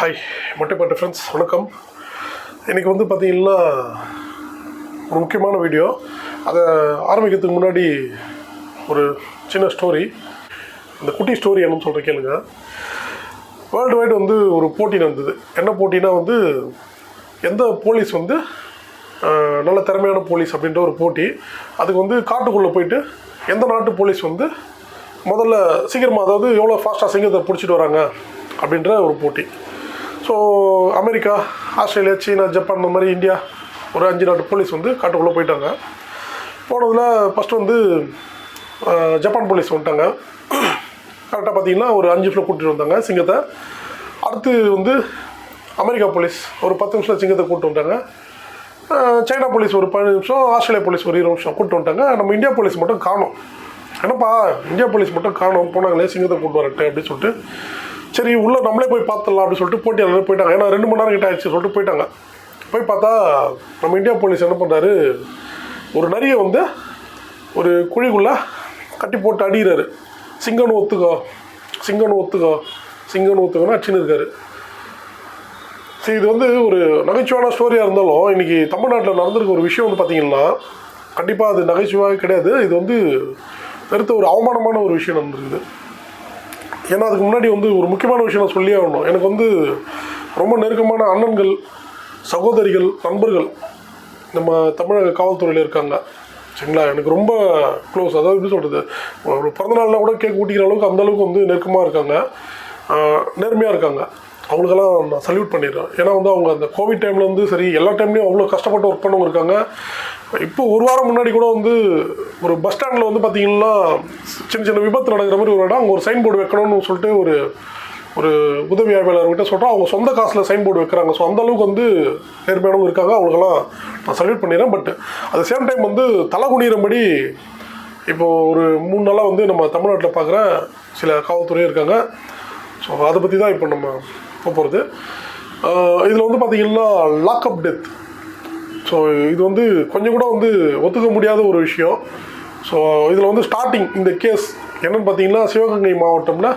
Hi மொட்டைப்பாட்டு friends வணக்கம். இன்றைக்கி வந்து பார்த்திங்கன்னா ஒரு முக்கியமான வீடியோ அதை ஆரம்பிக்கிறதுக்கு முன்னாடி ஒரு சின்ன ஸ்டோரி இந்த குட்டி ஸ்டோரி என்னன்னு சொல்கிற கேளுங்க. வேர்ல்டு வைடு வந்து ஒரு போட்டி நடந்தது. என்ன போட்டினா வந்து எந்த போலீஸ் வந்து நல்ல திறமையான போலீஸ் அப்படின்ற ஒரு போட்டி. அதுக்கு வந்து காட்டுக்குள்ளே போயிட்டு எந்த நாட்டு போலீஸ் வந்து முதல்ல சீக்கிரமாக அதாவது எவ்வளோ ஃபாஸ்ட்டாக சிங்கத்தை பிடிச்சிட்டு வராங்க அப்படின்ற ஒரு போட்டி. ஸோ அமெரிக்கா ஆஸ்திரேலியா சீனா ஜப்பான் இந்த மாதிரி இந்தியா ஒரு அஞ்சு நாட்டு போலீஸ் வந்து காட்டுக்குள்ளே போயிட்டாங்க. போனதில் ஃபஸ்ட்டு வந்து ஜப்பான் போலீஸ் வந்துட்டாங்க. கரெக்டாக பார்த்தீங்கன்னா ஒரு அஞ்சு ஃபில் கூட்டிகிட்டு வந்தாங்க சிங்கத்தை. அடுத்து வந்து அமெரிக்கா போலீஸ் ஒரு பத்து நிமிஷம் சிங்கத்தை கூப்பிட்டு வந்துட்டாங்க. சைனா போலீஸ் ஒரு பதினஞ்சு நிமிஷம் ஆஸ்திரேலியா போலீஸ் ஒரு இருபது நிமிஷம் கூப்பிட்டு வந்துட்டாங்க. நம்ம இந்தியா போலீஸ் மட்டும் காணும். என்னப்பா இந்தியா போலீஸ் மட்டும் காணும் போனாங்களே சிங்கத்தை கூப்பிட்டு வரட்டு அப்படின்னு சொல்லிட்டு சரி உள்ளே நம்மளே போய் பார்த்துடலாம் அப்படின்னு சொல்லிட்டு போட்டியாளர் போயிட்டாங்க. ஏன்னா ரெண்டு மணி நேரம் கிட்ட ஆயிடுச்சு சொல்லிட்டு போயிட்டாங்க. போய் பார்த்தா நம்ம இந்தியா போலீஸ் என்ன பண்ணுறாரு ஒரு நரியை வந்து ஒரு குழிக்குள்ளே கட்டி போட்டு அடிகிறாரு சிங்கன்னு ஒத்துக்கோ சிங்கன்னு ஒத்துக்கோ சிங்கன்னு ஒத்துக்கோன்னு அடிச்சுன்னு இருக்காரு. சரி இது வந்து ஒரு நகைச்சுவான ஸ்டோரியாக இருந்தாலும் இன்றைக்கி தமிழ்நாட்டில் நடந்திருக்க ஒரு விஷயம் வந்து பார்த்தீங்கன்னா கண்டிப்பாக அது நகைச்சுவாக கிடையாது. இது வந்து பெருத்த ஒரு அவமானமான ஒரு விஷயம் நடந்திருக்குது. ஏன்னா அதுக்கு முன்னாடி வந்து ஒரு முக்கியமான விஷயம் நான் சொல்லியே ஆகணும். எனக்கு வந்து ரொம்ப நெருக்கமான அண்ணன்கள் சகோதரிகள் நண்பர்கள் நம்ம தமிழக காவல்துறையில் இருக்காங்க. சரிங்களா? எனக்கு ரொம்ப க்ளோஸ் அதாவது எப்படி சொல்கிறது ஒரு பிறந்தநாளில் கூட கேக் ஊட்டிக்கிற அளவுக்கு அந்த அளவுக்கு வந்து நெருக்கமாக இருக்காங்க. நேர்மையாக இருக்காங்க. அவங்களுக்கெல்லாம் நான் சல்யூட் பண்ணிடுறேன். ஏன்னா வந்து அவங்க அந்த கோவிட் டைம்லேருந்து சரி எல்லா டைம்லையும் அவ்வளோ கஷ்டப்பட்டு ஒர்க் பண்ணவங்க இருக்காங்க. இப்போ ஒரு வாரம் முன்னாடி கூட வந்து ஒரு பஸ் ஸ்டாண்டில் வந்து பார்த்தீங்கன்னா சின்ன சின்ன விபத்து நடக்கிற மாதிரி ஒரு இடம். அங்கே ஒரு சைன் போர்டு வைக்கணும்னு சொல்லிட்டு ஒரு ஒரு உதவி ஆய்வாளர்கிட்ட சொல்கிறோம் அவங்க சொந்த காசில் சைன் போர்டு வைக்கிறாங்க ஸோ அந்தளவுக்கு வந்து நேர்மையானவங்க இருக்காங்க. அவங்களுக்கெல்லாம் நான் சல்யூட் பண்ணிடுறேன். பட் அட் சேம் டைம் வந்து தலை குனிகிறபடி இப்போது ஒரு மூணு நாளாக வந்து நம்ம தமிழ்நாட்டில் பார்க்குற சில காவல்துறையும் இருக்காங்க. ஸோ அதை பற்றி தான் இப்போ நம்ம போக போகிறது இதில் வந்து பார்த்திங்கன்னா லாக்அப் டெத் ஸோ இது வந்து கொஞ்சம் கூட வந்து ஒத்துக்க முடியாத ஒரு விஷயம். ஸோ இதில் வந்து ஸ்டார்டிங் இந்த கேஸ் என்னென்னு பார்த்தீங்கன்னா சிவகங்கை மாவட்டம்ல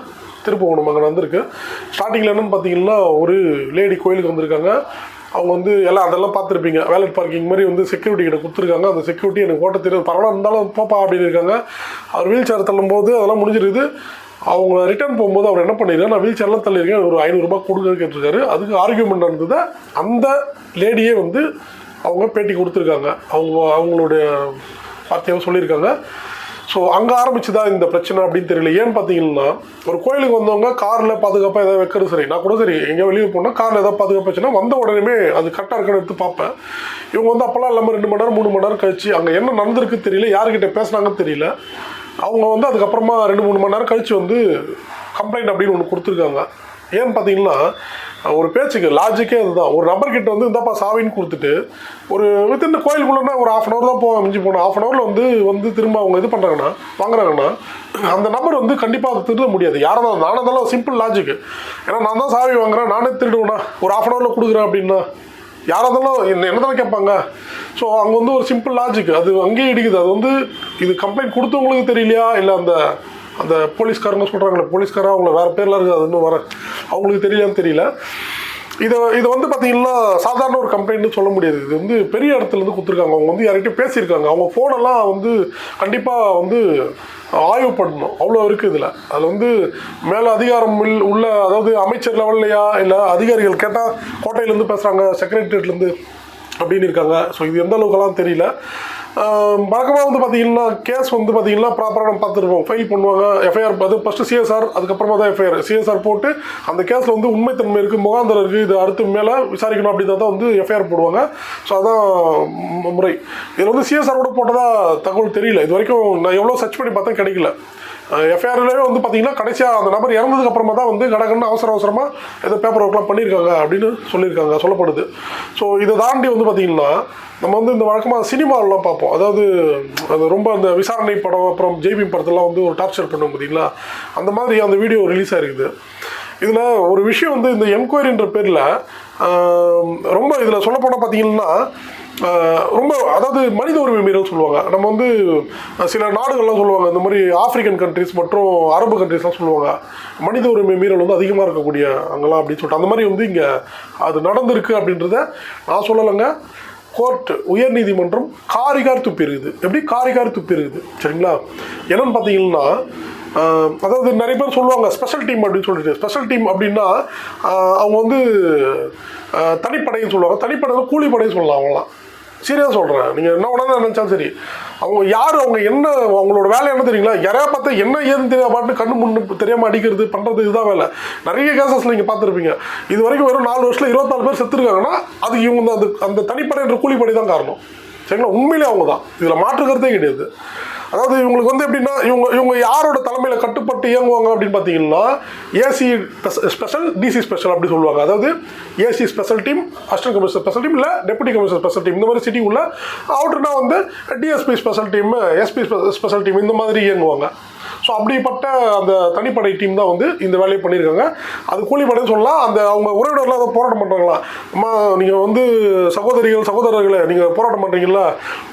திருப்புவனம் அங்கே வந்திருக்கு. ஸ்டார்டிங்கில் என்னன்னு பார்த்தீங்கன்னா ஒரு லேடி கோயிலுக்கு வந்திருக்காங்க. அவங்க வந்து எல்லாம் அதெல்லாம் பார்த்துருப்பீங்க. வேலட் பார்க்கிங் மாதிரி வந்து செக்யூரிட்டி கிட்ட கொடுத்துருக்காங்க. அந்த செக்யூரிட்டி எனக்கு ஓட்ட தெரியாது. பரவாயில்ல இருந்தாலும் போப்பா அப்படின்னு இருக்காங்க. அவர் வீல் சேர் தள்ளும்போது அதெல்லாம் முடிஞ்சிருக்குது. அவங்க ரிட்டர்ன் போகும்போது அவர் என்ன பண்ணிருக்காரு? நான் வீல் சேர்லாம் தள்ளியிருக்கேன். ஒரு ஐநூறுரூபா கொடுக்க கேட்டிருக்காரு. அதுக்கு ஆர்கியூமெண்ட் நடந்தது அந்த லேடியே வந்து அவங்க பேட்டி கொடுத்துருக்காங்க. அவங்க அவங்களுடைய வார்த்தையாக சொல்லியிருக்காங்க. ஸோ அங்கே ஆரம்பிச்சு தான் இந்த பிரச்சனை அப்படின்னு தெரியல. ஏன்னு பார்த்தீங்கன்னா ஒரு கோயிலுக்கு வந்தவங்க காரில் பாதுகாப்பாக எதாவது வைக்கிறது சரி. நான் கூட சரி எங்கே வெளியே போனால் காரில் ஏதாவது பாதுகாப்பாச்சுன்னா வந்த உடனே அது கரெக்டாக இருக்கான்னு எடுத்து பார்ப்பேன். இவங்க வந்து அப்போல்லாம் இல்லாமல் ரெண்டு மணி நேரம் மூணு மணி நேரம் கழிச்சு அங்கே என்ன நடந்திருக்கு தெரியல யார்கிட்ட பேசுனாங்கன்னு தெரியல. அவங்க வந்து அதுக்கப்புறமா ரெண்டு மூணு மணி நேரம் கழிச்சு வந்து கம்ப்ளைண்ட் அப்படின்னு ஒன்று கொடுத்துருக்காங்க. ஏன்னு பார்த்தீங்கன்னா ஒரு பேச்சுக்கு லாஜிக்கே அதுதான் ஒரு நபர்கிட்ட வந்து இந்தாப்பா சாவின்னு கொடுத்துட்டு ஒரு வித்தின் கோயிலுக்குள்ளனா ஒரு ஆஃப் அன் அவர் தான் போவோம் மிஞ்சி போனோம் ஆஃப் அன் அவரில் வந்து வந்து திரும்ப அவங்க இது பண்ணுறாங்கன்னா வாங்குறாங்கன்னா அந்த நபர் வந்து கண்டிப்பாக அதை திருட முடியாது. யாராக தான் நானும் தான் சிம்பிள் லாஜிக்கு ஏன்னா நான் தான் சாவி வாங்குறேன் நானே திருடுவேண்ணா ஒரு ஆஃப் அன் அவரில் கொடுக்குறேன் அப்படின்னா யாராக என்ன என்ன தானே கேட்பாங்க? ஸோ அங்கே வந்து ஒரு சிம்பிள் லாஜிக் அது அங்கேயே இடிக்குது. அது வந்து இது கம்ப்ளைண்ட் கொடுத்தவங்களுக்கு தெரியலையா? இல்லை அந்த அந்த போலீஸ்காரங்க சொல்கிறாங்களே போலீஸ்காரன் அவங்கள வேறு பேரில் இருக்குது அது இன்னும் வர அவங்களுக்கு தெரியலையான்னு தெரியல. இதை இதை வந்து பார்த்தீங்கன்னா சாதாரண ஒரு கம்ப்ளைண்ட்னு சொல்ல முடியாது. இது வந்து பெரிய இடத்துலேருந்து கொடுத்துருக்காங்க. அவங்க வந்து யார்கிட்டயும் பேசியிருக்காங்க. அவங்க ஃபோனெல்லாம் வந்து கண்டிப்பாக வந்து ஆய்வு பண்ணணும் அவ்வளோ இருக்குது இதில். அதில் வந்து மேலே அதிகாரம் உள்ள அதாவது அமைச்சர் லெவல்லையா இல்லை அதிகாரிகள் கேட்டால் கோட்டையிலேருந்து பேசுகிறாங்க செக்ரட்டரியேட்லேருந்து அப்படின்னு இருக்காங்க. ஸோ இது எந்த அளவுக்கெல்லாம் தெரியல. வழக்கமாக வந்து பார்த்தீங்கன்னா கேஸ் வந்து பார்த்தீங்கன்னா ப்ராப்பராக நம்ம பார்த்துருப்போம். ஃபைல் பண்ணுவாங்க எஃப்ஐஆர் அது ஃபஸ்ட்டு சிஎஸ்ஆர் அதுக்கப்புறமா தான் எஃப்ஐஆர் சிஎஸ்ஆர் போட்டு அந்த கேஸில் வந்து உண்மைத்தன்மை இருக்குது முகாந்திரம் இருக்குது இது அடுத்து மேலே விசாரிக்கணும் அப்படின்னா தான் வந்து எஃப்ஐஆர் போடுவாங்க. ஸோ அதான் முறை. இதில் வந்து சிஎஸ்ஆர் கூட தகவல் தெரியல. இது வரைக்கும் நான் எவ்வளோ சர்ச் பண்ணி பார்த்தா கிடைக்கல. எஃப்ஐஆர்லேயே வந்து பார்த்தீங்கன்னா கடைசியாக அந்த நபர் இறந்ததுக்கு அப்புறமா தான் வந்து கடகன்னு அவசர அவசரமாக ஏதோ பேப்பர் ஒர்க்லாம் பண்ணியிருக்காங்க அப்படின்னு சொல்லியிருக்காங்க சொல்லப்படுது. ஸோ இதை தாண்டி வந்து பார்த்தீங்கன்னா நம்ம வந்து இந்த வழக்கமாக சினிமாவெலாம் பார்ப்போம். அதாவது அது ரொம்ப அந்த விசாரணை படம் அப்புறம் ஜெய்பீம் படத்தெல்லாம் வந்து ஒரு டார்ச்சர் பண்ணுவோம் பார்த்தீங்களா அந்த மாதிரி அந்த வீடியோ ரிலீஸ் ஆகிருக்குது இதில் ஒரு விஷயம் வந்து இந்த என்கொயரின்ற பேரில் ரொம்ப இதில் சொல்லப்போனால் பார்த்தீங்கன்னா ரொம்ப அதாவது மனித உரிமை மீறல் சொல்லுவாங்க. நம்ம வந்து சில நாடுகள்லாம் சொல்லுவாங்க இந்த மாதிரி ஆப்பிரிக்கன் கண்ட்ரிஸ் மற்றும் அரபு கண்ட்ரிஸ்லாம் சொல்லுவாங்க. மனித உரிமை மீறல் வந்து அதிகமாக இருக்கக்கூடிய அங்கெல்லாம் அப்படின்னு சொல்லிட்டு அந்த மாதிரி வந்து இங்கே அது நடந்திருக்கு அப்படின்றத நான் சொல்லலைங்க. கோர்ட் உயர்நீதிமன்றம் காரிகார் துப்பி இருக்குது. எப்படி? காரிகார் துப்பி இருக்குது. சரிங்களா? என்னன்னு பார்த்தீங்கன்னா அதாவது நிறைய பேர் சொல்லுவாங்க ஸ்பெஷல் டீம் அப்படின்னு சொல்லிட்டு. ஸ்பெஷல் டீம் அப்படின்னா அவங்க வந்து தனிப்படைன்னு சொல்லுவாங்க. தனிப்படை கூலிப்படைன்னு சொல்லலாம் அவங்களாம் சீரியஸாக சொல்கிறேன் நீங்கள் என்ன உடனே நினச்சாலும் சரி. அவங்க யார்? அவங்க என்ன அவங்களோட வேலை என்ன தெரியுங்களா? யாரையா பார்த்தா என்ன ஏதுன்னு தெரியாம பாட்டு கண்ணு முன்னு தெரியாமல் அடிக்கிறது பண்ணுறது இதுதான் வேலை. நிறைய கேசஸ் நீங்கள் பார்த்துருப்பீங்க. இது வரைக்கும் வெறும் நாலு வருஷத்தில் இருபத்தாலு பேர் செத்துருக்காங்கன்னா அது இவங்க தான் அந்த அந்த தனிப்படை என்ற கூலிப்படி தான் காரணம். சரிங்களா? உண்மையிலே அவங்க தான் இதில் மாற்று கிடையாது. அதாவது இவங்களுக்கு வந்து எப்படின்னா இவங்க இவங்க யாரோட தலைமையில் கட்டுப்பட்டு இயங்குவாங்க அப்படின்னு பார்த்தீங்கன்னா ஏசி ஸ்பெஷல் டிசி ஸ்பெஷல் அப்படி சொல்லுவாங்க. அதாவது AC special team assistant commissioner special team இல்லை டெப்டி கமிஷனர் ஸ்பெஷல் டீம் இந்த மாதிரி சிட்டி உள்ள அவுட்டர்னா வந்து DSP special team SP special team இந்த மாதிரி இயங்குவாங்க. ஸோ அப்படிப்பட்ட அந்த தனிப்படை டீம் தான் வந்து இந்த வேலையை பண்ணியிருக்காங்க. அது கூலிப்படைன்னு சொல்லலாம். அந்த அவங்க உறவினர்லாம் அதை போராட்டம் பண்ணுறாங்களா அம்மா நீங்கள் வந்து சகோதரிகள் சகோதரர்களை நீங்கள் போராட்டம் பண்ணுறீங்களா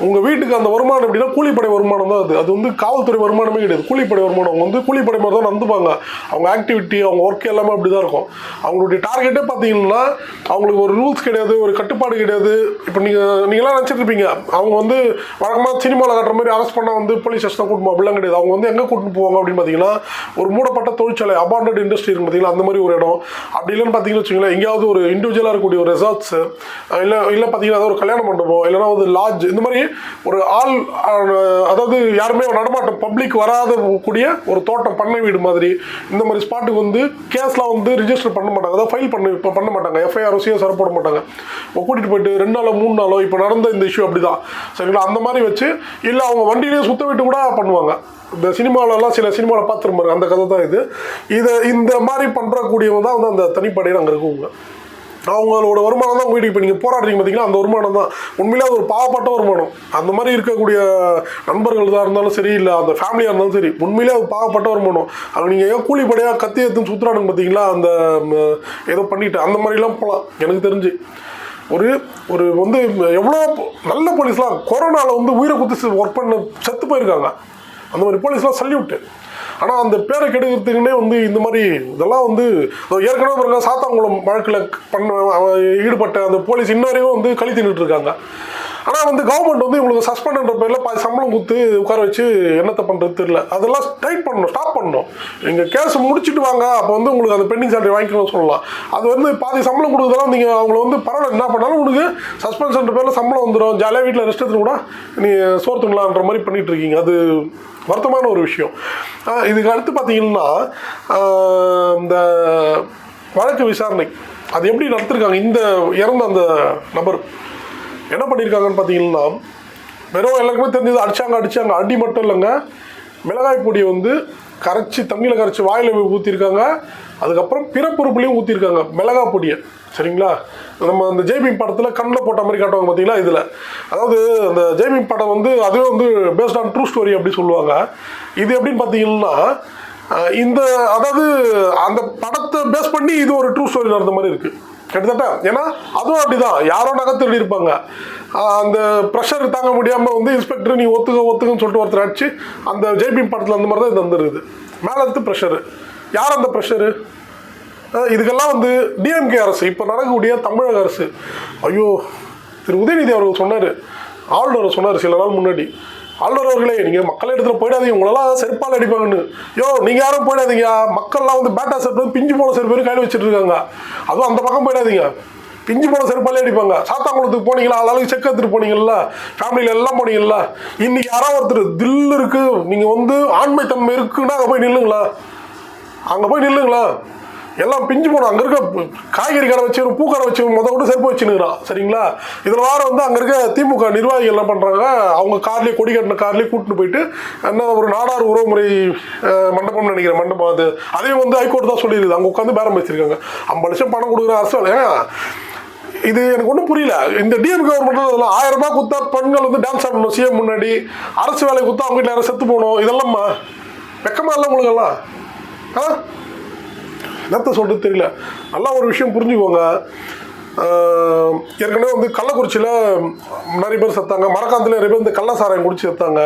உங்கள் வீட்டுக்கு அந்த வருமானம் எப்படின்னா கூலிப்படை வருமானம் தான் அது. அது வந்து காவல்துறை வருமானமே கிடையாது. கூலிப்படை வருமானம். அவங்க வந்து கூலிப்படை மாதிரி தான் நடந்துப்பாங்க அவங்க ஆக்டிவிட்டி அவங்க ஒர்க் எல்லாமே அப்படி தான் இருக்கும். அவங்களுடைய டார்கெட்டே பார்த்தீங்கன்னா அவங்களுக்கு ஒரு ரூல்ஸ் கிடையாது ஒரு கட்டுப்பாடு கிடையாது. இப்போ நீங்கள் நீங்களாம் நினச்சிட்ருப்பீங்க அவங்க வந்து வழக்கமாக சினிமாவில் காட்டுற மாதிரி அரெஸ்ட் பண்ணால் வந்து போலீஸ் ஸ்டேஷன் கூட்டு அப்படிலாம் கிடையாது. அவங்க வந்து எங்கே கூட்டிட்டு போவாங்க அப்படின்னு பார்த்தீங்கன்னா ஒரு மூடப்பட்ட தொழிற்சாலை அபாண்டட் இண்டஸ்ட்ரி இருக்கு பார்த்தீங்களா அந்த மாதிரி ஒரு இடம். அப்படி இல்லைன்னு பார்த்தீங்கன்னு வச்சுங்களேன் எங்கேயாவது ஒரு இண்டிவிஜுவலாக இருக்கக்கூடிய ஒரு ரெசார்ட்ஸ் இல்லை இல்லை பார்த்தீங்கன்னா ஏதாவது ஒரு கல்யாண மண்டபம் இல்லைன்னா ஒரு லாட்ஜ் இந்த மாதிரி ஒரு ஆள் அதாவது யாருமே நடமாட்டம் பப்ளிக் வராத கூடிய ஒரு தோட்டம் பண்ணை வீடு மாதிரி இந்த மாதிரி ஸ்பாட்டுக்கு வந்து கேஸ்லாம் வந்து ரிஜிஸ்டர் பண்ண மாட்டாங்க. அதாவது ஃபைல் பண்ண இப்போ பண்ண மாட்டாங்க. எஃப்ஐஆர் சிஎஸ்ஆர் போட மாட்டாங்க. கூட்டிகிட்டு போயிட்டு ரெண்டு நாளோ மூணு நாளோ இப்போ நடந்த இந்த இஷ்யூ அப்படி தான் சரிங்களா? அந்த மாதிரி வச்சு இல்லை அவங்க வண்டியிலே சுத்த விட்டு கூட பண்ணுவாங்க. இந்த சினிமாவிலலாம் சில சினிமாவில் பார்த்துருப்பாரு அந்த கதை தான் இது. இதை இந்த மாதிரி பண்ணுறக்கூடியவங்க தான் வந்து அந்த தனிப்படையில் அங்கே இருக்கவங்க. அவங்களோட வருமானம் தான் உங்கள் இப்போ நீங்கள் போராடுறீங்க பார்த்தீங்கன்னா அந்த வருமானம் தான். உண்மையிலே அது ஒரு பாவப்பட்ட வருமானம். அந்த மாதிரி இருக்கக்கூடிய நண்பர்கள் தான் இருந்தாலும் சரி இல்லை அந்த ஃபேமிலியாக இருந்தாலும் சரி உண்மையிலே அது பாவப்பட்ட வருமானம். அது நீங்கள் ஏன் கூலிப்படையாக கத்தி எடுத்துன்னு சுற்றுறானுங்க பார்த்தீங்களா அந்த ஏதோ பண்ணிட்டு அந்த மாதிரிலாம் போகலாம் எனக்கு தெரிஞ்சு. ஒரு ஒரு வந்து எவ்வளோ நல்ல போலீஸ்லாம் கொரோனாவில் வந்து உயிரை குத்து ஒர்க் பண்ண செத்து போயிருக்காங்க. அந்த மாதிரி போலீஸ்லாம் சல்யூட்டு ஆனால் அந்த பேரை கெடுக்கிறதுக்குன்னே வந்து இந்த மாதிரி இதெல்லாம் வந்து ஏற்கனவே பாருங்க சாத்தாங்குளம் வழக்கில் பண்ண ஈடுபட்ட அந்த போலீஸ் இன்ன வரையும் வந்து கழி தின்னுட்டு இருக்காங்க. ஆனால் வந்து கவர்மெண்ட் வந்து இவங்களுக்கு சஸ்பெண்ட்ன்ற பேரில் பாதி சம்பளம் கொடுத்து உட்கார வச்சு என்னத்தை பண்ணுறது தெரியல. அதெல்லாம் டைட் பண்ணணும் ஸ்டாப் பண்ணணும். நீங்கள் கேஸ் முடிச்சுட்டு வாங்க அப்போ வந்து உங்களுக்கு அந்த பெண்டிங் சேலரி வாங்கிக்கணும்னு சொல்லலாம். அது வந்து பாதி சம்பளம் கொடுக்குறதெல்லாம் நீங்கள் அவங்கள வந்து பரவாயில்ல என்ன பண்ணாலும் உங்களுக்கு சஸ்பென்ஷன் பேரில் சம்பளம் வந்துடும் ஜாலியாக வீட்டில் ரெஸ்ட் எடுத்து கூட நீ சோர்த்துங்களான்ற மாதிரி பண்ணிட்டு இருக்கீங்க. அது வருத்தமான ஒரு விஷயம். இதுக்கு அடுத்து பார்த்தீங்கன்னா இந்த வழக்கு விசாரணை. அது எப்படி நடத்திருக்காங்க? இந்த இறந்த அந்த நபர். என்ன பண்ணியிருக்காங்கன்னு பார்த்தீங்கன்னா வெறும் எல்லாருக்குமே தெரிஞ்சது அடிச்சாங்க அடிச்சாங்க. அடி மட்டும் இல்லைங்க. மிளகாய் பொடியை வந்து கரைச்சி தண்ணியில் கரைச்சி வாயில் ஊற்றிருக்காங்க அதுக்கப்புறம் பிறப்புறுப்புலையும் ஊற்றிருக்காங்க மிளகாய் பொடியை. சரிங்களா? நம்ம அந்த ஜெய்பீம் படத்தில் கண்ணில் போட்ட மாதிரி காட்டுவாங்க பார்த்தீங்களா இதில். அதாவது அந்த ஜெய்பீம் படம் வந்து அதுவே வந்து பேஸ்ட் ஆன் ட்ரூ ஸ்டோரி அப்படி சொல்லுவாங்க. இது எப்படின்னு பார்த்தீங்கன்னா இந்த அதாவது அந்த படத்தை பேஸ் பண்ணி இது ஒரு ட்ரூ ஸ்டோரி நடந்த மாதிரி இருக்குது கிட்டத்தட்ட ஏன்னா அதுவும் அப்படிதான். யாரோ நகை திருடி இருப்பாங்க அந்த ப்ரெஷர் தாங்க முடியாமல் வந்து இன்ஸ்பெக்டர் நீ ஒத்துக்க ஒத்துக்கன்னு சொல்லிட்டு ஒருத்தர் அடிச்சு அந்த ஜெய்பீம் படத்தில் அந்த மாதிரி தான் இது வந்துருது மேலே இருந்து ப்ரெஷரு யார் அந்த ப்ரெஷரு இதுக்கெல்லாம் வந்து டிஎம்கே அரசு இப்போ நடக்கக்கூடிய தமிழக அரசு. ஐயோ திரு. உதயநிதி அவர்கள் சொன்னார் ஆளுநர் சொன்னார் சில நாள் முன்னாடி. ஆளுநர் அவர்களே நீங்கள் மக்கள் இடத்துல போயிடாதீங்க. உங்களெல்லாம் செருப்பால் அடிப்பாங்கன்னு. யோ நீங்கள் யாரும் போயிடாதீங்க. மக்கள்லாம் வந்து பேட்டா செருப்பு பிஞ்சு போன செருப்பு கையில் வச்சுட்டு இருக்காங்க. அதுவும் அந்த பக்கம் போயிடாதீங்க. பிஞ்சு போன செருப்பாலே அடிப்பாங்க. சாத்தாங்குளத்துக்கு போனீங்களா? அளவுக்கு செக் எடுத்துட்டு போனீங்கல்ல. ஃபேமிலியில எல்லாம் போனீங்கல்ல. இன்னைக்கு யாராவது ஒருத்தர் தில் இருக்கு. நீங்கள் வந்து ஆண்மைத்தன்மை இருக்குன்னா அங்கே போய் நில்லுங்களா அங்கே போய் நில்லுங்களா எல்லாம் பிஞ்சு போனோம். அங்கே இருக்க காய்கறி கடை வச்சு ஒரு பூக்கடை வச்சு முத கூட செருப்பு வச்சுனுக்குறான் சரிங்களா? இதில் வாரம் வந்து அங்கே இருக்க திமுக நிர்வாகிகள் என்ன பண்ணுறாங்க அவங்க கார்லேயே கொடி கட்டின கார்லேயே கூட்டிட்டு போயிட்டு என்ன ஒரு நாடார் உறவுமுறை மண்டபம்னு நினைக்கிறேன் மண்டபம் அது. அதையும் வந்து ஹைகோர்ட் தான் சொல்லிடுது அங்கே உட்காந்து பேரம் வச்சிருக்காங்க ஐம்பது லட்சம் பணம் கொடுக்குற அரசு இது எனக்கு ஒன்றும் புரியல. இந்த டிஎம் கவர்மெண்ட் அதெல்லாம் ஆயிரம் ரூபாய் கொடுத்தா பெண்கள் வந்து டான்ஸ் ஆடணும் சிஎம் முன்னாடி. அரசு வேலை கொடுத்தா அவங்க வீட்டில் யாரும் செத்து போகணும். இதெல்லாம்மா? வெக்கமா இல்லை உங்களுக்கெல்லாம் ஆ? என்னத்த சொல்கிறது தெரியல. நல்லா ஒரு விஷயம் புரிஞ்சுக்கோங்க. ஏற்கனவே வந்து கள்ளக்குறிச்சியில் நிறைய பேர் செத்தாங்க. மரக்காந்தில் நிறைய பேர் இந்த கள்ள சாராயம் குடிச்சு செத்தாங்க.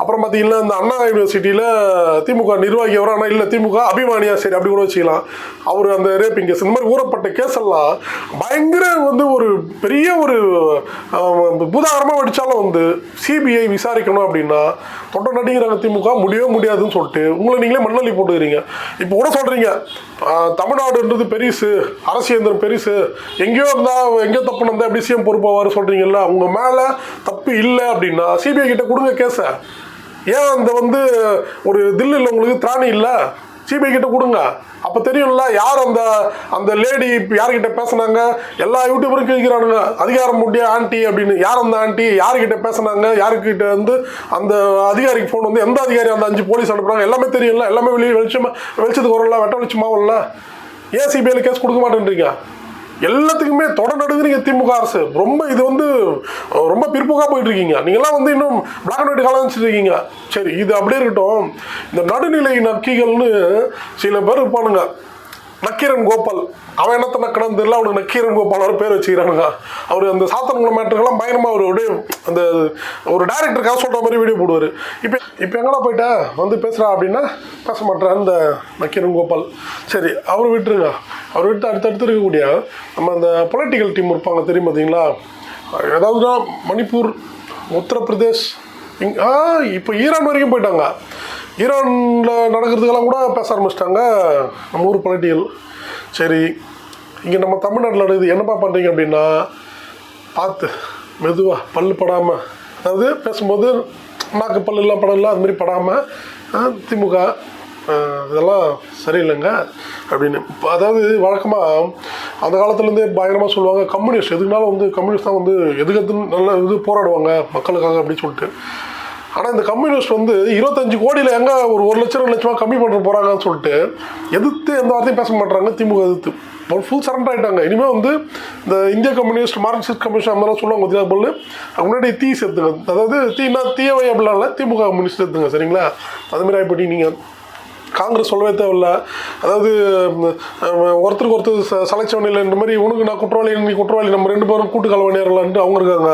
அப்புறம் பார்த்தீங்கன்னா இந்த அண்ணா யூனிவர்சிட்டியில் திமுக நிர்வாகி அவர் ஆனால் இல்லை திமுக அபிமானியா சரி அப்படி கூட வச்சுக்கலாம். அவர் அந்த ரேப்பிங் கேஸ் இந்த மாதிரி ஊறப்பட்ட கேஸ் எல்லாம் பயங்கர வந்து ஒரு பெரிய ஒரு பூதாகரமாக வடித்தாலும் வந்து சிபிஐ விசாரிக்கணும் அப்படின்னா தொண்டை நடிக்கிறாங்க திமுக முடியவே முடியாதுன்னு சொல்லிட்டு உங்களை நீங்களே மண்ணள்ளி போட்டுக்கிறீங்க. இப்போ கூட சொல்கிறீங்க தமிழ்நாடுன்றது பெருசு அரசியந்திரம் பெருசு எங்கேயோ இருந்தால் எங்கேயோ தப்பு நடந்தால் எப்படி சிஎம் பொறுப்பாவார் சொல்கிறீங்கல்ல உங்கள் மேலே தப்பு இல்லை அப்படின்னா சிபிஐ கிட்ட கொடுங்க கேஸை ஏன் அந்த வந்து ஒரு தில்லியில் உங்களுக்கு திராணி இல்லை? சிபிஐ கிட்ட கொடுங்க. அப்போ தெரியும்ல யார் அந்த அந்த லேடி யார்கிட்ட பேசுனாங்க? எல்லா யூடியூபரும் கேட்கிறானுங்க அதிகாரம் முடிய ஆண்டி அப்படின்னு. யார் அந்த ஆண்டி யார்கிட்ட பேசுனாங்க? யாருக்கிட்ட வந்து அந்த அதிகாரிக்கு ஃபோன் வந்து எந்த அதிகாரி அந்த அஞ்சு போலீஸ் அனுப்புறாங்க எல்லாமே தெரியும்ல. எல்லாமே வெளியே வெளிச்சமாக வெளிச்சத்துக்கு வரல வெட்ட வெளிச்சமாவும்ல ஏன் சிபிஐல கேஸ் கொடுக்க மாட்டேன்றீங்க? எல்லாத்துக்குமே தொடர் நீங்கள் திமுக அரசு. ரொம்ப இது வந்து ரொம்ப பிற்போக்காக போயிட்டு இருக்கீங்க நீங்களாம் வந்து இன்னும் பிளாக் அண்ட் ஒயிட் காலம் இருக்கீங்க சரி இது அப்படியே இருக்கட்டும். இந்த நடுநிலை நக்கிகள்னு சில பேர் இருப்பானுங்க. நக்கீரன் கோபால். அவன் என்னத்த நக்கணும் தெரியல அவனுக்கு நக்கீரன் கோபால் அவர் பேர் வச்சுக்கிறானுங்க. அவர் அந்த சாத்தன்குளம் மேட்டருக்கெல்லாம் பயணமாக அவர் அப்படியே அந்த ஒரு டேரக்டருக்காக சொல்கிற மாதிரி வீடியோ போடுவார். இப்போ இப்போ எங்கடா போயிட்டேன் வந்து பேசுகிறா அப்படின்னா பேச மாட்டேன் அந்த நக்கீரன் கோபால். சரி அவர் விட்டுருங்க. அவர் விட்டு அடுத்தடுத்து இருக்கக்கூடிய நம்ம அந்த பொலிட்டிக்கல் டீம் இருப்பாங்க தெரியும் பார்த்தீங்களா? ஏதாவதுனா மணிப்பூர் உத்தரப்பிரதேஷ் இங் ஆ இப்போ ஈரான் வரைக்கும் போயிட்டாங்க. ஈரானில் நடக்கிறதுக்கெல்லாம் கூட பேச ஆரம்பிச்சிட்டாங்க. நம்ம ஊர் பொலிட்டிக்கல் சரி இங்கே நம்ம தமிழ்நாட்டில் நடக்குது என்னப்பா பண்ணுறீங்க அப்படின்னா பார்த்து மெதுவாக பல்லு படாமல் அதாவது பேசும்போது நாக்கு பல்லுலாம் படலாம் இல்லை மாதிரி படாமல் திமுக இதெல்லாம் சரியில்லைங்க அப்படின்னு. இப்போ அதாவது வழக்கமாக அந்த காலத்துலேருந்தே பயங்கரமாக சொல்லுவாங்க கம்யூனிஸ்ட் எதுக்குனாலும் வந்து கம்யூனிஸ்ட் தான் வந்து எதுக்கு நல்ல இது போராடுவாங்க மக்களுக்காக அப்படின்னு சொல்லிட்டு. ஆனால் இந்த கம்யூனிஸ்ட் வந்து இருபத்தஞ்சு கோடியில் எங்கே ஒரு ஒரு லட்சம் ரெண்டு லட்சமாக கம்மி பண்ணிட்டு போகிறாங்கன்னு சொல்லிட்டு எதிர்த்து எந்த வார்த்தையும் பேச மாட்டாங்க திமுக எதிர்த்து. ஒரு ஃபுல் சரண்டர் ஆகிட்டாங்க இனிமேல் வந்து இந்த இந்திய கம்யூனிஸ்ட் மார்க்சிஸ்ட் கம்யூனிஸ்ட் அந்த மாதிரிலாம் சொல்லுவாங்க பார்த்தீங்களா பொருள் முன்னாடி தீ சேர்த்துங்க அதாவது தீனா தீயவை அப்படிலாம் இல்லை திமுக கம்யூனிஸ்ட் சேர்த்துங்க சரிங்களா? அதுமாரி ஆகிப்பட்டி நீங்கள் காங்கிரஸ் சொல்லவே தேவையில்ல. அதாவது ஒருத்தருக்கு ஒருத்தர் செலக்ஷன் இல்லை இந்த மாதிரி உனக்கு நான் குற்றவாளி நீ குற்றவாளி. நம்ம ரெண்டு பேரும் கூட்டு கலவை நேரலான்ட்டு அவங்க இருக்காங்க.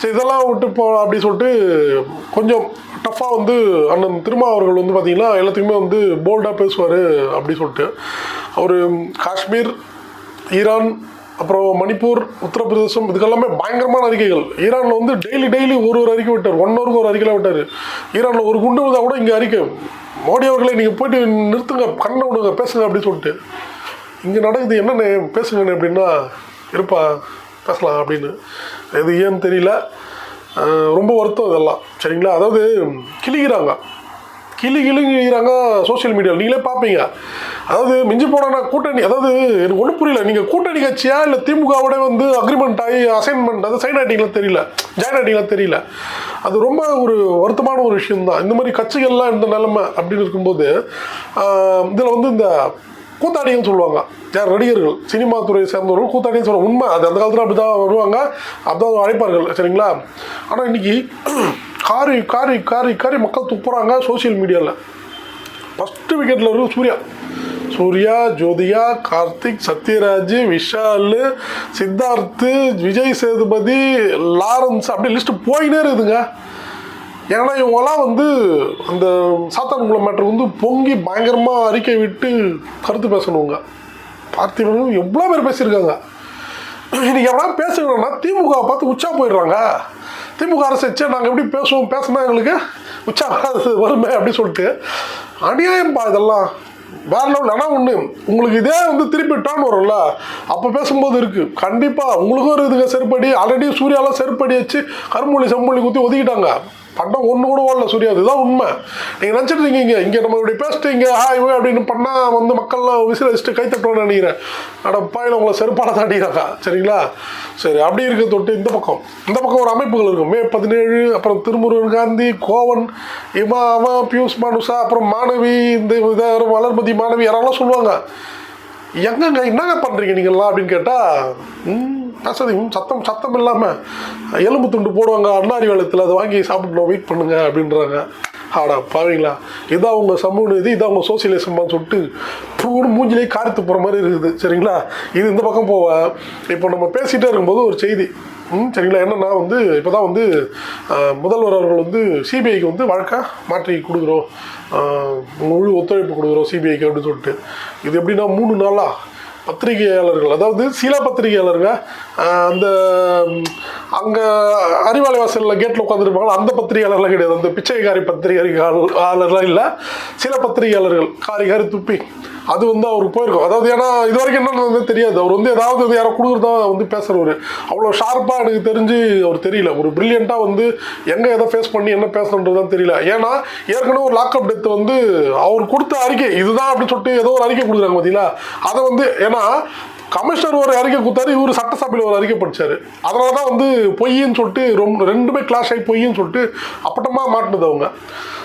சரி இதெல்லாம் விட்டு போ அப்படி சொல்லிட்டு கொஞ்சம் டஃப்பாக வந்து அண்ணன் திருமா அவர்கள் வந்து பார்த்தீங்கன்னா எல்லாத்துக்குமே வந்து போல்டாக பேசுவார் அப்படி சொல்லிட்டு. அவர் காஷ்மீர் ஈரான் அப்புறம் மணிப்பூர் உத்தரப்பிரதேசம் இதுக்கெல்லாமே பயங்கரமான அறிக்கைகள். ஈரானில் வந்து டெய்லி டெய்லி ஒரு ஒரு அறிக்கை விட்டார். ஒன் ஹவருக்கு ஒரு அறிக்கையில் விட்டார். ஈரானில் ஒரு குண்டு வந்தால் கூட இங்கே அறிக்கை. மோடி அவர்களை நீங்கள் போயிட்டு நிறுத்துங்க கண்ணை விடுங்க பேசுங்க அப்படின்னு சொல்லிட்டு. இங்கே நடக்குது என்னென்ன பேசுங்கண்ணே அப்படின்னா இருப்பா பேசலாம் அப்படின்னு. இது ஏன்னு தெரியல. ரொம்ப வருத்தம் இதெல்லாம். சரிங்களா? அதாவது கிளிக்கிறாங்க கிளி கிளிங்கிறாங்க சோஷியல் மீடியாவில் நீங்களே பார்ப்பீங்க. அதாவது மிஞ்சி போனா கூட்டணி அதாவது எனக்கு ஒன்றும் புரியல. நீங்கள் கூட்டணி கட்சியா இல்லை திமுகவோட வந்து அக்ரிமெண்ட் ஆகி அசைன்மெண்ட் அது சைன் ஆகிட்டீங்களா தெரியல. ஜாயின் ஆகிட்டீங்களா தெரியல. அது ரொம்ப ஒரு வருத்தமான ஒரு விஷயம்தான். இந்த மாதிரி கட்சிகள்லாம் இந்த நிலைமை அப்படின்னு இருக்கும்போது இதில் வந்து இந்த கூத்தாடின்னு சொல்லுவாங்க. யார் நடிகர்கள் சினிமா துறையை சேர்ந்தவர்கள் கூத்தாடின்னு சொல்லுவாங்க. உண்மை அது அந்த காலத்தில் அப்படி தான் வருவாங்க அப்படிதான் அழைப்பார்கள் சரிங்களா? ஆனால் இன்னைக்கு காரி காரி காரி காரி மக்கள் துப்புறாங்க சோஷியல் மீடியாவில் ஃபஸ்ட்டு விக்கெட்டில் இருக்கும் சூர்யா. சூர்யா ஜோதியா கார்த்திக் சத்யராஜ் விஷால் சித்தார்த்து விஜய் சேதுபதி லாரன்ஸ் அப்படி லிஸ்ட்டு போயினே இருக்குதுங்க. ஏன்னா இவங்கெல்லாம் வந்து அந்த சாத்தான்குளம் மேட்ரு வந்து பொங்கி பயங்கரமாக அறிக்கை விட்டு கருத்து பேசணுங்க. பார்த்திபன் எவ்வளோ பேர் பேசியிருக்காங்க. இன்னைக்கு எவ்வளோ பேசுகிறோம்னா திமுக பார்த்து உச்சா போயிடுறாங்க. திமுக அரசு வச்சு நாங்கள் எப்படி பேசுவோம் பேசினா எங்களுக்கு உச்சா வராது வருமே அப்படின்னு சொல்லிட்டு அநியாயம்பா இதெல்லாம். வேற லெவல் ஆனால் ஒன்று உங்களுக்கு இதே வந்து திருப்பி டான் வரும்ல அப்போ பேசும்போது இருக்குது கண்டிப்பாக உங்களுக்கும் இருக்குதுங்க செருப்படி ஆல்ரெடி சூர்யாலாம் செருப்படி வச்சு கருமொழி செம்மொழி குத்தி ஒதுக்கிட்டாங்க. பட்டம் ஒன்று கூட ஓடல சூர்யா. இதுதான் உண்மை. நீங்கள் நினச்சிட்டு இருக்கீங்க. இங்கே நம்ம இப்படி பேசிட்டு இங்கே ஹாய் ஓய் அப்படின்னு பண்ணால் வந்து மக்கள்லாம் விசில் வச்சுட்டு கை தட்டுவோம்னு நினைக்கிறேன். அட பாயில் உங்களை செருப்பாட தாண்டிக்கிறாங்க சரிங்களா? சரி அப்படி இருக்க தொட்டு இந்த பக்கம். இந்த பக்கம் ஒரு அமைப்புகள் இருக்கும். மே பதினேழு அப்புறம் திருமுருகன் காந்தி கோவன் இவன் அவன் பியூஷ் மனுஷா அப்புறம் மாணவி இந்த இதாக வளர்மதி மாணவி யாரெல்லாம் சொல்லுவாங்க? எங்கங்க என்னங்க பண்ணுறீங்க நீங்கள்லாம் அப்படின்னு கேட்டால் ம் சத்தம் சத்தம் இல்லாமல் எலும்பு துண்டு போடுவாங்க அண்ணாரி வேலத்தில் அதை வாங்கி சாப்பிடணும் வெயிட் பண்ணுங்க அப்படின்றாங்க. ஆடா பாருங்களா இதான் உங்கள் சமூக இது இதான் உங்கள் சோசியலிசம்மான்னு சொல்லிட்டு பூன்னு மூஞ்சிலே காரித்து போகிற மாதிரி இருக்குது. சரிங்களா? இது இந்த பக்கம் போவேன் இப்போ நம்ம பேசிகிட்டே இருக்கும்போது ஒரு செய்தி. ம் சரிங்களா. என்னன்னா வந்து இப்போ தான் வந்து முதல்வர் அவர்கள் வந்து சிபிஐக்கு வந்து வழக்கை மாற்றி கொடுக்குறோம். முழு ஒத்துழைப்பு கொடுக்குறோம் சிபிஐக்கு அப்படின்னு சொல்லிட்டு. இது எப்படின்னா மூணு நாளாக பத்திரிகையாளர்கள் அதாவது சில பத்திரிகையாளருங்க அந்த அங்கே அறிவாலய வாசலில் கேட்டில் உட்காந்துருப்பாங்களா அந்த பத்திரிகையாளர்லாம் கிடையாது. அந்த பிச்சைக்காரி பத்திரிகையாளர்லாம் இல்லை. சில பத்திரிகையாளர்கள் காரி காரி துப்பி அது வந்து அவருக்கு போயிருக்கும். அதாவது ஏன்னா இது வரைக்கும் என்னன்னு தெரியாது. அவர் வந்து ஏதாவது வந்து யாரோ கொடுக்குறதா வந்து பேசுகிறவர் அவ்வளோ ஷார்ப்பாக எனக்கு தெரிஞ்சு அவர் தெரியல. ஒரு ப்ரில்லியண்ட்டாக வந்து எங்கே எதை ஃபேஸ் பண்ணி என்ன பேசணுன்றதுதான் தெரியல. ஏன்னா ஏற்கனவே ஒரு லாக்அப் டெத் வந்து அவர் கொடுத்த அறிக்கை. இதுதான் அப்படின்னு சொல்லிட்டு ஏதோ ஒரு அறிக்கை கொடுக்குறாங்க பார்த்தீங்களா அதை வந்து ஏன்னா கமிஷனர் ஒரு அறிக்கை கொடுத்தாரு இவர் சட்டசபையில் ஒரு அறிக்கை படிச்சாரு. அதனால தான் வந்து பொய்ன்னு சொல்லிட்டு ரொம்ப ரெண்டுமே கிளாஷ் ஆகி பொய்ன்னு சொல்லிட்டு அப்பட்டமாக மாட்டினது அவங்க.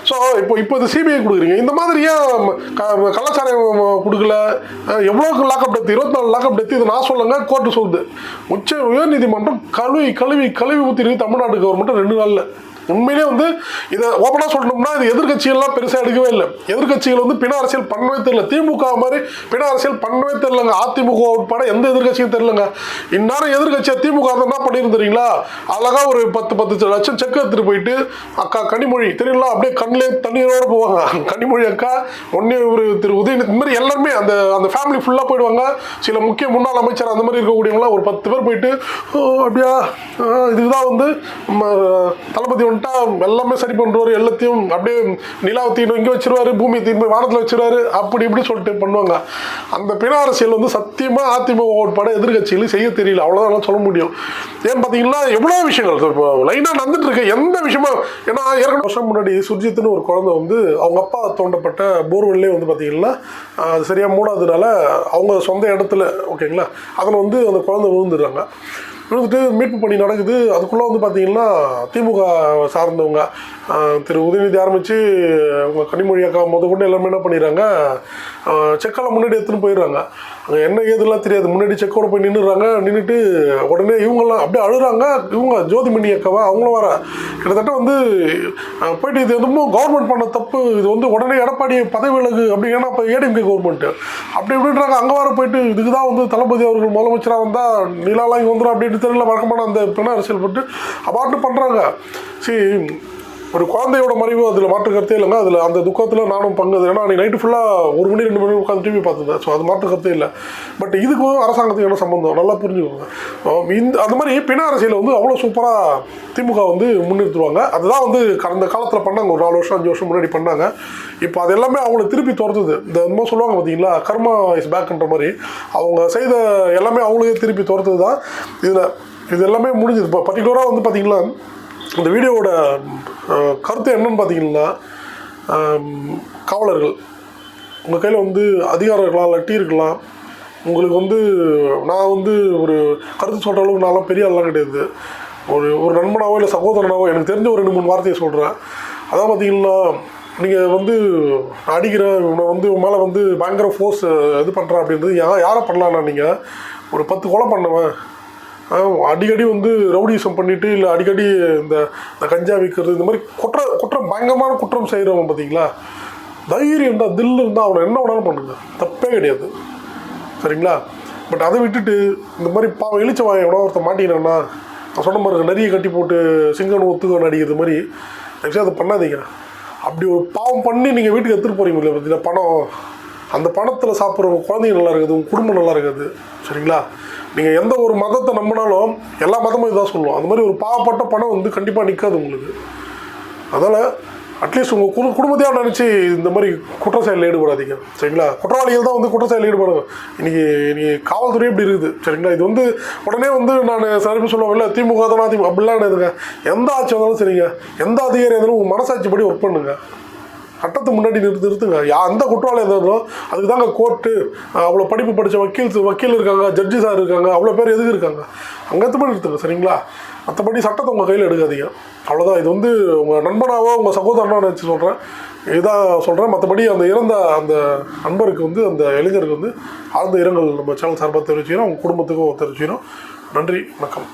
ஸோ இப்போ இப்போ இது சிபிஐ கொடுக்குறீங்க. இந்த மாதிரி ஏன் க- கலாச்சாரம் கொடுக்கல? எவ்வளோ லாக்அப் டெத்து இருபத்தி நாலு லாக்அப் டெத்து இது நான் சொல்லுங்க கோர்ட்டு சொல்லுது. உச்ச உயர்நீதிமன்றம் கழுவி கழுவி கழுவி ஊற்றிருக்கு தமிழ்நாடு கவர்மெண்ட் ரெண்டு நாளில். உண்மையிலே வந்து இதை ஓப்பனாக சொல்லணும்னா இது எதிர்கட்சிகள்லாம் பெருசாக எடுக்கவே இல்லை. எதிர்கட்சிகள் வந்து பிண அரசியல் பண்ணவே தெரியல. திமுக மாதிரி பிண அரசியல் பண்ணவே தெரியலங்க. அதிமுக உட்பட எந்த எதிர்கட்சியும் தெரியலங்க. இந்நேரம் எதிர்கட்சியாக திமுக என்ன பண்ணியிருந்தீங்களா அழகாக ஒரு பத்து பத்து லட்சம் செக் எடுத்துட்டு போயிட்டு அக்கா கனிமொழி தெரியல அப்படியே கண்ணிலே தண்ணீரோட போவாங்க. கனிமொழி அக்கா ஒன்னே ஒரு திரு உதயநிதி இந்த மாதிரி எல்லாருமே அந்த அந்த ஃபேமிலி ஃபுல்லாக போயிடுவாங்க. சில முக்கிய முன்னாள் அமைச்சர் அந்த மாதிரி இருக்கக்கூடியவங்களாம் ஒரு பத்து பேர் போயிட்டு "ஓ, அப்படியா? இதுதான் வந்து நம்ம தளபதி பண்ணிட்டா எல்லாமே சரி பண்ணுவார் எல்லாத்தையும் அப்படியே நிலாவத்தையும் இங்கே வச்சிருவாரு பூமி தீர்ப்பு வானத்தில் வச்சிருவாரு அப்படி இப்படி சொல்லிட்டு பண்ணுவாங்க. அந்த பிண அரசியல் வந்து சத்தியமாக அதிமுக உட்பட எதிர்கட்சிகளும் செய்ய தெரியல அவ்வளோதான் சொல்ல முடியும். ஏன் பார்த்தீங்கன்னா எவ்வளோ விஷயங்கள் இப்போ லைனாக நடந்துட்டு இருக்கு எந்த விஷயமா ஏன்னா ஏற்கனவே வருஷம் முன்னாடி சுர்ஜித்னு ஒரு குழந்தை வந்து அவங்க அப்பா தோண்டப்பட்ட போர்வெல்லே வந்து பார்த்தீங்கன்னா அது சரியாக மூடாததுனால அவங்க சொந்த இடத்துல ஓகேங்களா அதில் வந்து அந்த குழந்தை விழுந்துடுறாங்க. விழுந்துட்டு மீட்பு பணி நடக்குது. அதுக்குள்ளே வந்து பார்த்தீங்கன்னா திமுக சார்ந்தவங்க திரு உதயநிதி ஆரம்பித்து அவங்க கனிமொழி அக்கா முத கொண்டு எல்லாமே என்ன பண்ணிடுறாங்க செக்கெல்லாம் முன்னாடி எடுத்துன்னு போயிடுறாங்க. அங்கே என்ன ஏதுலாம் தெரியாது. முன்னாடி செக்கோட போய் நின்றுறாங்க நின்றுட்டு உடனே இவங்கெல்லாம் அப்படியே அழுறாங்க இவங்க ஜோதிமணி அக்காவா? அவங்களும் வர. கிட்டத்தட்ட வந்து போயிட்டு இது என்னமோ கவர்மெண்ட் பண்ண தப்பு. இது வந்து உடனே எடப்பாடி பதவி விலகு அப்படி ஏன்னா இப்போ ஏடிஎம்கே கவர்மெண்ட் அப்படி இப்படின்றாங்க. அங்கே வர போயிட்டு இதுக்கு தான் வந்து தளபதி அவர்கள் முதலமைச்சராக வந்தால் நிலாலாம் இங்கே வந்துடும் அப்படின்னு தெரியல. வழக்கமான அந்த பின்னரசியல் அரசியல் போட்டு அபாட்டு பண்ணுறாங்க சரி ஒரு குழந்தையோட மறைவு அதில் மாற்று கருத்தே இல்லைங்க. அதில் அந்த துக்கத்தில் நானும் பங்கு ஏன்னா அன்றைக்கி நைட்டு ஃபுல்லாக ஒரு மணி ரெண்டு மணி உட்காந்து டிவி பார்த்துருந்தேன். ஸோ அது மாற்று கருத்தே இல்லை. பட் இதுக்கும் அரசாங்கத்துக்கு என்ன சம்மந்தம் நல்லா புரிஞ்சுக்கோங்க. இந்த அந்த மாதிரி பிண அரசியலை வந்து அவ்வளோ சூப்பராக திமுக வந்து முன்னிறுத்துவாங்க. அதுதான் வந்து கடந்த காலத்தில் பண்ணாங்க. ஒரு நாலு வருஷம் அஞ்சு வருஷம் முன்னாடி பண்ணாங்க. இப்போ அது எல்லாமே அவங்கள திருப்பி துரத்துது. இந்த என்னமோ சொல்லுவாங்க பார்த்தீங்களா கர்மா இஸ் பேக்ன்ற மாதிரி. அவங்க செய்த எல்லாமே அவங்களே திருப்பி துரத்துது தான் இதில் இது எல்லாமே முடிஞ்சது. இப்போ பர்டிகுலராக வந்து பார்த்தீங்கன்னா இந்த வீடியோவோட கருத்து என்னன்னு பார்த்தீங்கன்னா காவலர்கள். உங்கள் கையில் வந்து அதிகாரம் இருக்கலாம் லட்டி இருக்கலாம். உங்களுக்கு வந்து நான் வந்து ஒரு கருத்து சொல்கிற அளவுக்கு நான்லாம் பெரிய ஆள்லாம் கிடையாது. ஒரு ஒரு நண்பனாவோ இல்லை சகோதரனாவோ எனக்கு தெரிஞ்ச ஒரு ரெண்டு மூணு வார்த்தையை சொல்கிறேன் அதான் பார்த்தீங்கன்னா நீங்கள் வந்து அடிக்கிற உன்னை வந்து உன் மேலே வந்து பயங்கர ஃபோர்ஸ் இது பண்ணுறேன் அப்படின்றது யா யாரை பண்ணலான்னா நீங்கள் ஒரு பத்து கொலை பண்ணுவேன் அடிக்கடி வந்து ரவுடிசம் பண்ணிட்டு இல்லை அடிக்கடி இந்த கஞ்சா விற்கிறது இந்த மாதிரி குற்ற குற்றம் பயங்கரமான குற்றம் செய்கிறவங்க பார்த்தீங்களா தைரியம் இருந்தால் தில் இருந்தால் அவனை என்ன வேணாலும் பண்ணுங்க. தப்பே கிடையாது. சரிங்களா? பட் அதை விட்டுட்டு இந்த மாதிரி பாவம் எழுச்ச வாங்க எவ்வளோ ஒருத்தன் மாட்டிக்கினான்னா நான் சொன்ன மாதிரி நிறைய கட்டி போட்டு சிங்கன் ஒத்துக்கணும் அடிக்கிறது மாதிரி ஆக்சுவலாக அதை பண்ணாதீங்க. அப்படி ஒரு பாவம் பண்ணி நீங்கள் வீட்டுக்கு எடுத்துகிட்டு போகிறீங்க இல்லை பார்த்தீங்கன்னா பணம். அந்த பணத்தில் சாப்பிட்றவங்க குழந்தைங்க நல்லா இருக்குது உங்கள் குடும்பம் நல்லா இருக்குது. சரிங்களா? நீங்கள் எந்த ஒரு மதத்தை நம்பினாலும் எல்லா மதமும் இதாக சொல்லுவோம் அந்த மாதிரி ஒரு பாவப்பட்ட பணம் வந்து கண்டிப்பாக நிற்காது உங்களுக்கு. அதனால் அட்லீஸ்ட் உங்கள் குடு குடும்பத்தையாக நினச்சி இந்த மாதிரி குற்ற செயலில் ஈடுபடாதீங்க. சரிங்களா? குற்றவாளிகள் தான் வந்து குற்ற செயலில் ஈடுபடுங்க இன்னைக்கு இன்னைக்கு காவல்துறை இப்படி இருக்குது. சரிங்களா? இது வந்து உடனே வந்து நான் சரிப்பு சொல்லுவேன் இல்லை திமுக தான் அதிமுக அப்படிலாம் எதுங்க எந்த ஆட்சி வந்தாலும் சரிங்க. எந்த அதிகாரி இருந்தாலும் உங்கள் மனசாட்சிப்படி ஒர்க் பண்ணுங்கள் சட்டத்தை முன்னாடி நிறுத்து நிறுத்துங்க. யா அந்த குற்றவாளி எதாவது அதுக்கு தாங்க கோர்ட்டு அவ்வளோ படிப்பு படித்த வக்கீல் வக்கீல் இருக்காங்க ஜட்ஜி சார் இருக்காங்க அவ்வளோ பேர் எதுக்கு இருக்காங்க? அங்கே எத்தனை நிறுத்துங்க சரிங்களா? மற்றபடி சட்டத்தை உங்கள் கையில் எடுக்காதீங்க. அவ்வளோதான் இது வந்து உங்கள் நண்பனாவோ உங்கள் சகோதரனோ நினச்சி சொல்கிறேன் இதாக சொல்கிறேன் மற்றபடி அந்த இறந்த அந்த நண்பருக்கு வந்து அந்த இளைஞருக்கு வந்து ஆழ்ந்த இரங்கல் நம்ம சேனல் சார்பாக தெரிவிச்சுக்கிறோம். உங்கள் குடும்பத்துக்கும் தெரிவிச்சுக்கிறோம். நன்றி வணக்கம்.